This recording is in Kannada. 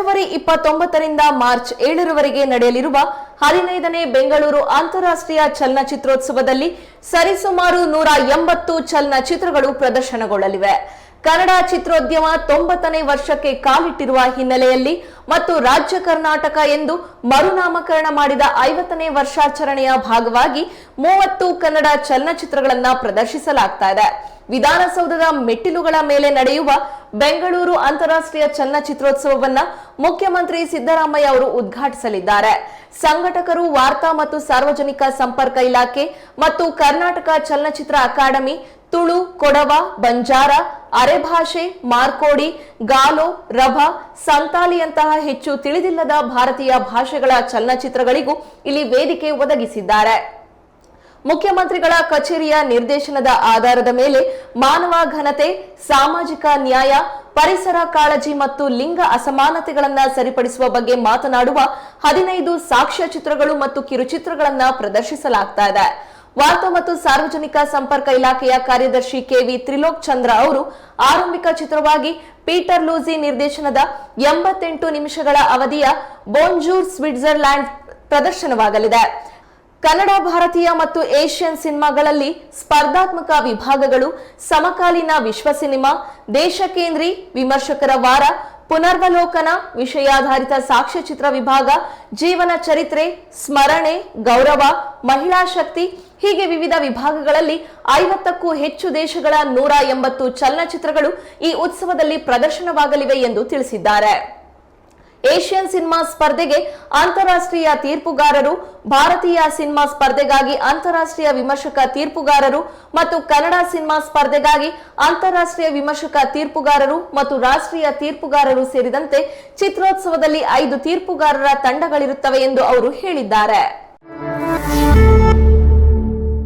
ಫೆಬ್ರವರಿ ಇಪ್ಪತ್ತೊಂಬತ್ತರಿಂದ ಮಾರ್ಚ್ ಏಳರವರೆಗೆ ನಡೆಯಲಿರುವ ಹದಿನೈದನೇ ಬೆಂಗಳೂರು ಅಂತಾರಾಷ್ಟ್ರೀಯ ಚಲನಚಿತ್ರೋತ್ಸವದಲ್ಲಿ ಸರಿಸುಮಾರು ನೂರ ಎಂಬತ್ತು ಚಲನಚಿತ್ರಗಳು ಪ್ರದರ್ಶನಗೊಳ್ಳಲಿವೆ. ಕನ್ನಡ ಚಿತ್ರೋದ್ಯಮ ತೊಂಬತ್ತನೇ ವರ್ಷಕ್ಕೆ ಕಾಲಿಟ್ಟಿರುವ ಹಿನ್ನೆಲೆಯಲ್ಲಿ ಮತ್ತು ರಾಜ್ಯ ಕರ್ನಾಟಕ ಎಂದು ಮರುನಾಮಕರಣ ಮಾಡಿದ ಐವತ್ತನೇ ವರ್ಷಾಚರಣೆಯ ಭಾಗವಾಗಿ ಮೂವತ್ತು ಕನ್ನಡ ಚಲನಚಿತ್ರಗಳನ್ನ ಪ್ರದರ್ಶಿಸಲಾಗ್ತಾ ಇದೆ. ವಿಧಾನಸೌಧದ ಮೆಟ್ಟಿಲುಗಳ ಮೇಲೆ ನಡೆಯುವ ಬೆಂಗಳೂರು ಅಂತಾರಾಷ್ಟ್ರೀಯ ಚಲನಚಿತ್ರೋತ್ಸವವನ್ನ ಮುಖ್ಯಮಂತ್ರಿ ಸಿದ್ದರಾಮಯ್ಯ ಅವರು ಉದ್ಘಾಟಿಸಲಿದ್ದಾರೆ. ಸಂಘಟಕರು ವಾರ್ತಾ ಮತ್ತು ಸಾರ್ವಜನಿಕ ಸಂಪರ್ಕ ಇಲಾಖೆ ಮತ್ತು ಕರ್ನಾಟಕ ಚಲನಚಿತ್ರ ಅಕಾಡೆಮಿ ತುಳು, ಕೊಡವ, ಬಂಜಾರ, ಅರೆಭಾಷೆ, ಮಾರ್ಕೋಡಿ, ಗಾಲೋ, ರಭ ಸಂತಾಲಿಯಂತಹ ಹೆಚ್ಚು ತಿಳಿದಿಲ್ಲದ ಭಾರತೀಯ ಭಾಷೆಗಳ ಚಲನಚಿತ್ರಗಳಿಗೂ ಇಲ್ಲಿ ವೇದಿಕೆ ಒದಗಿಸಿದ್ದಾರೆ. ಮುಖ್ಯಮಂತ್ರಿಗಳ ಕಚೇರಿಯ ನಿರ್ದೇಶನದ ಆಧಾರದ ಮೇಲೆ ಮಾನವ ಘನತೆ, ಸಾಮಾಜಿಕ ನ್ಯಾಯ, ಪರಿಸರ ಕಾಳಜಿ ಮತ್ತು ಲಿಂಗ ಅಸಮಾನತೆಗಳನ್ನು ಸರಿಪಡಿಸುವ ಬಗ್ಗೆ ಮಾತನಾಡುವ ಹದಿನೈದು ಸಾಕ್ಷ್ಯ ಚಿತ್ರಗಳು ಮತ್ತು ಕಿರುಚಿತ್ರಗಳನ್ನು ಪ್ರದರ್ಶಿಸಲಾಗ್ತಾ ಇದೆ. ವಾರ್ತಾ ಮತ್ತು ಸಾರ್ವಜನಿಕ ಸಂಪರ್ಕ ಇಲಾಖೆಯ ಕಾರ್ಯದರ್ಶಿ ಕೆವಿ ತ್ರಿಲೋಕ್ ಚಂದ್ರ ಅವರು ಆರಂಭಿಕ ಚಿತ್ರವಾಗಿ ಪೀಟರ್ ಲೂಸಿ ನಿರ್ದೇಶನದ ಎಂಬತ್ತೆಂಟು ನಿಮಿಷಗಳ ಅವಧಿಯ ಬೋನ್ಜೂರ್ ಸ್ವಿಟ್ಜರ್ಲ್ಯಾಂಡ್ ಪ್ರದರ್ಶನವಾಗಲಿದೆ. ಕನ್ನಡ, ಭಾರತೀಯ ಮತ್ತು ಏಷ್ಯನ್ ಸಿನಿಮಾಗಳಲ್ಲಿ ಸ್ಪರ್ಧಾತ್ಮಕ ವಿಭಾಗಗಳು ಸಮಕಾಲೀನ ವಿಶ್ವ ಸಿನಿಮಾ, ದೇಶ ಕೇಂದ್ರಿ, ವಿಮರ್ಶಕರ ವಾರ ಪುನರ್ವಲೋಕನ ವಿಷಯಾಧಾರಿತ ಸಾಕ್ಷ್ಯಚಿತ್ರ ವಿಭಾಗ, ಜೀವನ ಚರಿತ್ರೆ, ಸ್ಮರಣೆ, ಗೌರವ, ಮಹಿಳಾ ಶಕ್ತಿ, ಹೀಗೆ ವಿವಿಧ ವಿಭಾಗಗಳಲ್ಲಿ ಐವತ್ತಕ್ಕೂ ಹೆಚ್ಚು ದೇಶಗಳ ನೂರ ಎಂಬತ್ತು ಚಲನಚಿತ್ರಗಳು ಈ ಉತ್ಸವದಲ್ಲಿ ಪ್ರದರ್ಶನವಾಗಲಿವೆ ಎಂದು ತಿಳಿಸಿದ್ದಾರೆ. ಏಷ್ಯನ್ ಸಿನಿಮಾ ಸ್ಪರ್ಧೆಗೆ ಅಂತಾರಾಷ್ಟ್ರೀಯ ತೀರ್ಪುಗಾರರು, ಭಾರತೀಯ ಸಿನಿಮಾ ಸ್ಪರ್ಧೆಗಾಗಿ ಅಂತಾರಾಷ್ಟ್ರೀಯ ವಿಮರ್ಶಕ ತೀರ್ಪುಗಾರರು ಮತ್ತು ಕನ್ನಡ ಸಿನಿಮಾ ಸ್ಪರ್ಧೆಗಾಗಿ ಅಂತಾರಾಷ್ಟ್ರೀಯ ವಿಮರ್ಶಕ ತೀರ್ಪುಗಾರರು ಮತ್ತು ರಾಷ್ಟ್ರೀಯ ತೀರ್ಪುಗಾರರು ಸೇರಿದಂತೆ ಚಿತ್ರೋತ್ಸವದಲ್ಲಿ ಐದು ತೀರ್ಪುಗಾರರ ತಂಡಗಳಿರುತ್ತವೆ ಎಂದು ಅವರು ಹೇಳಿದ್ದಾರೆ.